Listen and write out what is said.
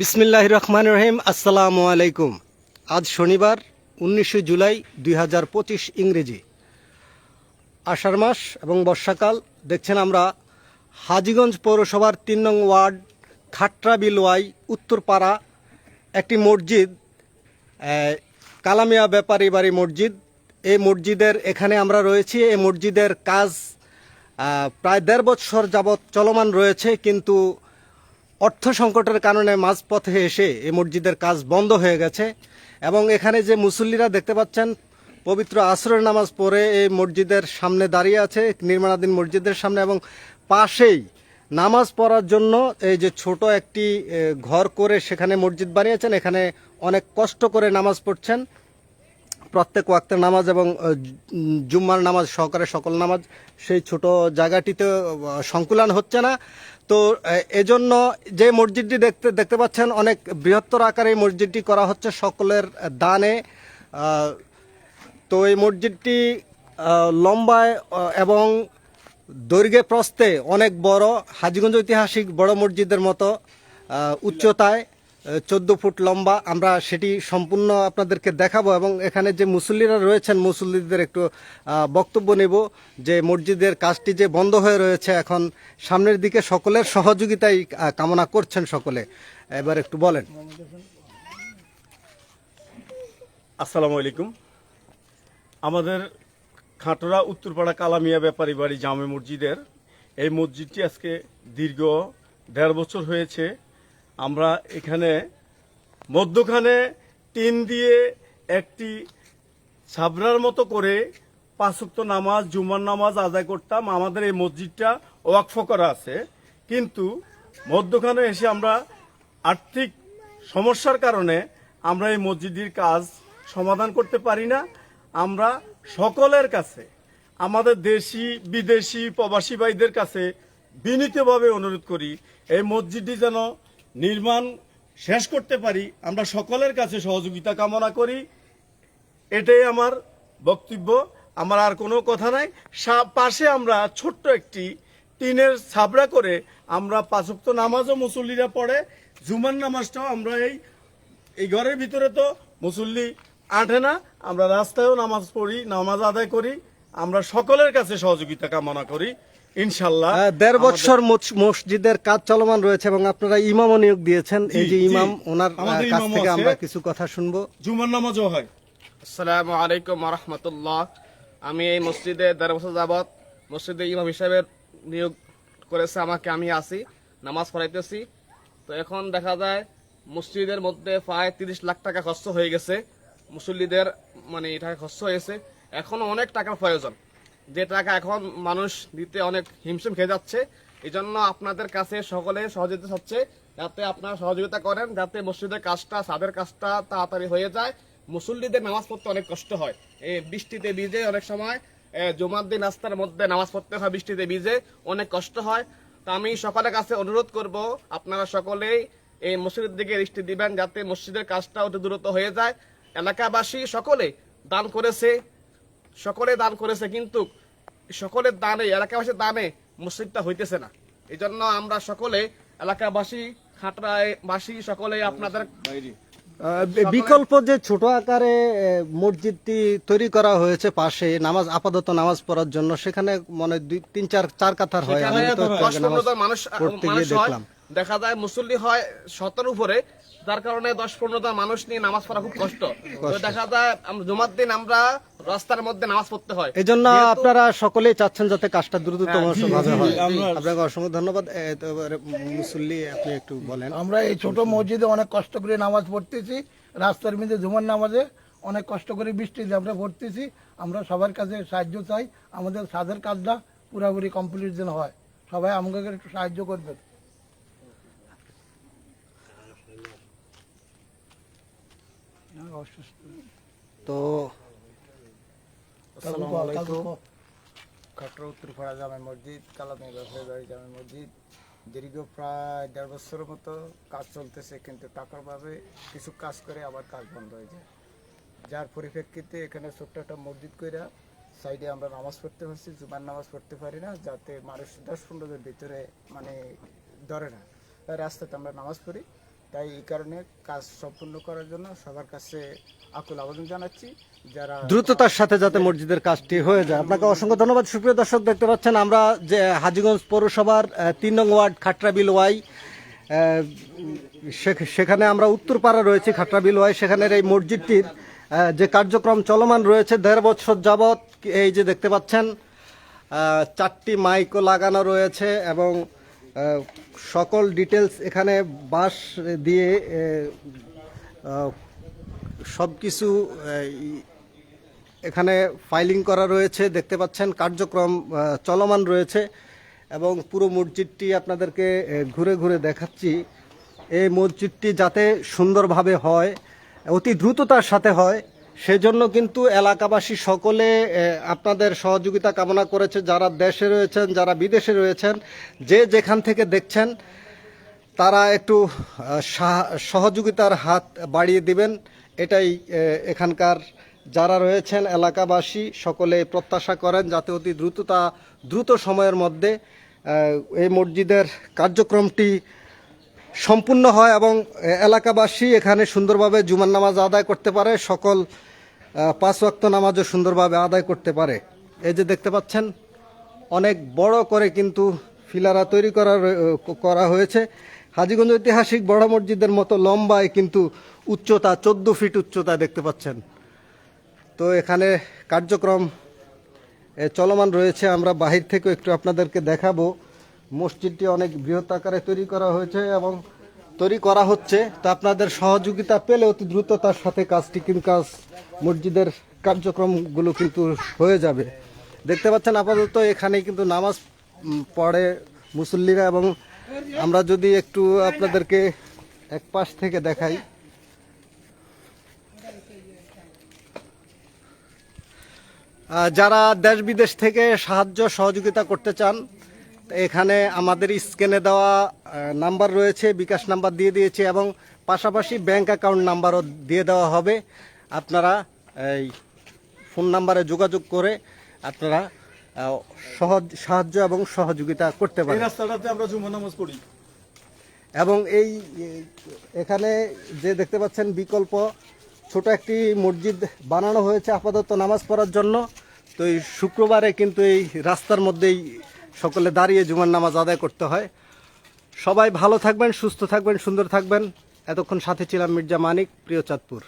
বিসমিল্লাহ রহমান রহিম, আসসালামু আলাইকুম। আজ শনিবার, উনিশে জুলাই দুই হাজার পঁচিশ ইংরেজি। আষাঢ় মাস এবং বর্ষাকাল, দেখছেন আমরা হাজিগঞ্জ পৌরসভার তিন নং ওয়ার্ড খাট্রা বিলওয়াই উত্তরপাড়া, একটি মসজিদ কালামিয়া ব্যাপারী বাড়ি মসজিদ। এই মসজিদের এখানে আমরা রয়েছি। এই মসজিদের কাজ প্রায় দেড় বছর যাবৎ চলমান রয়েছে, কিন্তু অর্থ সংকটের কারণে মাঝপথে এসে এই মসজিদের কাজ বন্ধ হয়ে গেছে এবং এখানে যে মুসল্লিরা দেখতে পাচ্ছেন, পবিত্র আসরের নামাজ পড়ে এই মসজিদের সামনে দাঁড়িয়ে আছে, নির্মাণাধীন মসজিদের সামনে এবং পাশেই নামাজ পড়ার জন্য এই যে ছোট একটি ঘর করে সেখানে মসজিদ বানিয়েছেন। এখানে অনেক কষ্ট করে নামাজ পড়ছেন। প্রত্যেক ওয়াক্তের নামাজ এবং জুম্মার নামাজ সহকারে সকল নামাজ সেই ছোট জায়গাটিতে সংকুলান হচ্ছে না। তো এজন্য যে মসজিদটি দেখতে দেখতে পাচ্ছেন, অনেক বৃহত্তর আকারে এই মসজিদটি করা হচ্ছে সকলের দানে। তো এই মসজিদটি লম্বায় এবং দৈর্ঘ্যে প্রস্তে অনেক বড়, হাজিগঞ্জ ঐতিহাসিক বড় মসজিদের মতো উচ্চতায়। চোদ্দ ফুট লম্বা, আমরা সেটি সম্পূর্ণ আপনাদেরকে দেখাবো এবং এখানে যে মুসল্লিরা রয়েছেন, মুসল্লিদের একটু বক্তব্য নেব যে মসজিদের কাজটি যে বন্ধ হয়ে রয়েছে এখন, সামনের দিকে সকলের সহযোগিতাই কামনা করছেন সকলে। এবার একটু বলেন। আসসালামু আলাইকুম। আমাদের খাটোরা উত্তরপাড়া কালামিয়া ব্যাপারী বাড়ি জামে মসজিদের এই মসজিদটি আজকে দীর্ঘ দেড় বছর হয়েছে। আমরা এখানে মধ্যখানে টিন দিয়ে একটি সাবরার মতো করে পাঁচক্ত নামাজ, জুমার নামাজ আদায় করতাম। আমাদের এই মসজিদটা ওয়াকফ করা আছে। কিন্তু মধ্যখানে এসে আমরা আর্থিক সমস্যার কারণে আমরা এই মসজিদের কাজ সমাধান করতে পারি না। আমরা সকলের কাছে, আমাদের দেশি, বিদেশি প্রবাসী ভাইদের কাছে বিনীতভাবে অনুরোধ করি, এই মসজিদটি যেন নির্মাণ শেষ করতে পারি, আমরা সকলের কাছে সহযোগিতা কামনা করি। এটাই আমার বক্তব্য। আমার আর কোনো কথা নাই। পাশে আমরা ছোট্ট একটি টিনের ছাবড়া করে আমরা পাঁচক্ত নামাজও মুসল্লিরা পড়ে। জুমার নামাজটাও আমরা এই এই ঘরের ভিতরে তো মুসল্লি আঁটে না। আমরা রাস্তায়ও নামাজ পড়ি, নামাজ আদায় করি। আমরা সকলের কাছে সহযোগিতা কামনা করি। ইনশাল্লাহ। দেড় বছর মসজিদের কাজ চলমান রয়েছে এবং আপনারা ইমামও নিয়োগ দিয়েছেন। এই যে। ইমাম ওনার কাছ থেকে আমরা কিছু কথা শুনব। জুমার নামাজও হয়। আসসালামু আলাইকুম রহমতুল্লাহ আমি এই মসজিদে দেড় বছর যাবৎ মসজিদে ইমাম হিসাবে নিয়োগ করেছে আমাকে আমি আসি নামাজ পড়াইতেছি। তো এখন দেখা যায় মসজিদের মধ্যে প্রায় তিরিশ লাখ টাকা খরচ হয়ে গেছে। মুসল্লিদের মানে এটা খরচ হয়েছে। এখনও অনেক টাকার প্রয়োজন। যে টাকা এখন মানুষ দিতে অনেক হিমশিম খেয়ে যাচ্ছে এই জন্য আপনাদের কাছে সকলে সহযোগিতা হচ্ছে যাতে আপনারা সহযোগিতা করেন, যাতে মসজিদের কাজটা সাদের কাজটা তাড়াতাড়ি হয়ে যায়। মুসল্লিদের নামাজ পড়তে অনেক কষ্ট হয়। এই বৃষ্টিতে ভিজে অনেক সময় জুমার দিন রাস্তার মধ্যে নামাজ পড়তে হয়, বৃষ্টিতে ভিজে অনেক কষ্ট হয়। তো আমি সকলের কাছে অনুরোধ করব, আপনারা সকলেই এই মসজিদের দিকে দৃষ্টি দিবেন, যাতে মসজিদের কাজটা অতি দ্রুত হয়ে যায়। এলাকাবাসী সকলে দান করেছে। সকলে দান করেছে কিন্তু সকলের দানে এলাকাবাসীর দানে মসজিদটা হইতেছে না। এই জন্য আমরা সকলে এলাকাবাসী খাটরায় বাসী সকলে আপনাদের বিকল্প যে ছোট আকারে মসজিদটি তৈরি করা হয়েছে পাশে নামাজ আপাতত নামাজ পড়ার জন্য সেখানে মনে দুই তিন চার চার কাতার হয়। মানুষ দেখলাম। দেখা যায় মুসল্লি হয় শতের উপরে যার কারণে দশ পনেরোটা মানুষ নিয়ে নামাজ পড়া খুব কষ্ট। দেখা যায় জুমার দিন আমরা রাস্তার মধ্যে নামাজ পড়তে হয়। এই জন্য আপনারা সকলেই চাচ্ছেন যাতে কাজটা দ্রুততম ভাবে হয়। আপনাকে অসংখ্য ধন্যবাদ। এবারে মুসল্লি আপনি একটু বলেন। আমরা এই ছোট মসজিদে অনেক কষ্ট করে নামাজ পড়তেছি রাস্তার মধ্যে জুমার নামাজে অনেক কষ্ট করে বৃষ্টিতে আমরা পড়তেছি। আমরা সবার কাছে সাহায্য চাই আমাদের সাদের কাজটা পুরোপুরি কমপ্লিট যেন হয়। সবাই আমাকে একটু সাহায্য করবেন। তো আসসালামু আলাইকুম। খাটরা উত্তরপাড়া জামে মসজিদ কালামি ব্যবসায়ী জামে মসজিদ। দীর্ঘ প্রায় দেড় বছরের মতো কাজ চলতেছে কিন্তু টাকারভাবে কিছু কাজ করে আবার কাজ বন্ধ হয়ে যায়। যার পরিপ্রেক্ষিতে এখানে ছোট্ট একটা মসজিদ কইরা সাইডে আমরা নামাজ পড়তে পারছি জুমার নামাজ পড়তে পারি না যাতে মানুষ দশ পনেরোদের ভিতরে মানে ধরে না। রাস্তাতে আমরা নামাজ পড়ি। তাই এই কারণে কাজ সম্পূর্ণ করার জন্য সবার কাছে আকুল আবেদন জানাচ্ছি। দ্রুততার সাথে যাতে মসজিদের কাজটি হয়ে যায়। আপনাকে অসংখ্য ধন্যবাদ। সুপ্রিয় দর্শক, দেখতে পাচ্ছেন আমরা যে হাজিগঞ্জ পৌরসভার তিন নং ওয়ার্ড খাটরাবিল ওয়াই সেখানে আমরা উত্তরপাড়া রয়েছি, খাটরাবিল ওয়াই। সেখানের এই মসজিদটির যে কার্যক্রম চলমান রয়েছে, দেড় বছর যাবৎ এই যে দেখতে পাচ্ছেন চারটি মাইকও লাগানো রয়েছে এবং সকল ডিটেলস এখানে বাঁশ দিয়ে সব কিছু এখানে ফাইলিং করা রয়েছে, দেখতে পাচ্ছেন, কার্যক্রম চলমান রয়েছে, এবং পুরো মসজিদটি আপনাদেরকে ঘুরে ঘুরে দেখাচ্ছি। এই মসজিদটি যাতে সুন্দরভাবে হয়, অতি দ্রুততার সাথে হয় সেজন্য কিন্তু এলাকাবাসী সকলে আপনাদের সহযোগিতা কামনা করেছে। যারা দেশে রয়েছেন, যারা বিদেশে রয়েছেন, যে যেখান থেকে দেখছেন, তারা একটু সাহা- সহযোগিতার হাত বাড়িয়ে দিবেন। এটাই এখানকার যারা রয়েছেন এলাকাবাসী, সকলে প্রত্যাশা করেন যাতে অতি দ্রুততা, দ্রুত সময়ের মধ্যে এই মসজিদের কার্যক্রমটি সম্পূর্ণ হয় এবং এলাকাবাসী এখানে সুন্দরভাবে জুমার নামাজ আদায় করতে পারে, সকল পাঁচ ওয়াক্ত নামাজও সুন্দরভাবে আদায় করতে পারে। এই যে দেখতে পাচ্ছেন, অনেক বড় করে কিন্তু ফিলারা তৈরি করা করা হয়েছে। হাজিগঞ্জ ঐতিহাসিক বড় মসজিদের মতো লম্বায় কিন্তু উচ্চতা, চোদ্দ ফিট উচ্চতা দেখতে পাচ্ছেন। তো এখানে কার্যক্রম চলমান রয়েছে। আমরা বাহির থেকে একটু আপনাদেরকে দেখাবো। মসজিদটি অনেক বৃহৎ আকারে তৈরি করা হয়েছে এবং তৈরি করা হচ্ছে। তো আপনাদের সহযোগিতা পেলে অতি দ্রুততার সাথে কাজটি কিন্তু কাজ মসজিদের কার্যক্রমগুলো কিন্তু হয়ে যাবে। দেখতে পাচ্ছেন আপাতত এখানে কিন্তু নামাজ পড়ে মুসল্লিরা এবং আমরা যদি একটু আপনাদেরকে এক পাশ থেকে দেখাই। যারা দেশ বিদেশ থেকে সাহায্য সহযোগিতা করতে চান এখানে আমাদের স্ক্যানে দেওয়া নাম্বার রয়েছে বিকাশ নাম্বার দিয়ে দিয়েছে এবং পাশাপাশি ব্যাংক অ্যাকাউন্ট নাম্বারও দিয়ে দেওয়া হবে। আপনারা এই ফোন নাম্বারে যোগাযোগ করে আপনারা সহজ সাহায্য এবং সহযোগিতা করতে পারেন। রাস্তাটাতে আমরা জুমা নামাজ পড়ি। এবং এই এখানে যে দেখতে পাচ্ছেন বিকল্প ছোট একটি মসজিদ বানানো হয়েছে আপাতত নামাজ পড়ার জন্য। তো এই শুক্রবারে কিন্তু এই রাস্তার মধ্যেই সকলে দাঁড়িয়ে জুমার নামাজ আদায় করতে হয়। সবাই ভালো থাকবেন, সুস্থ থাকবেন, সুন্দর থাকবেন। এতক্ষণ সাথে ছিলাম মির্জা মানিক, প্রিয় চাঁদপুর।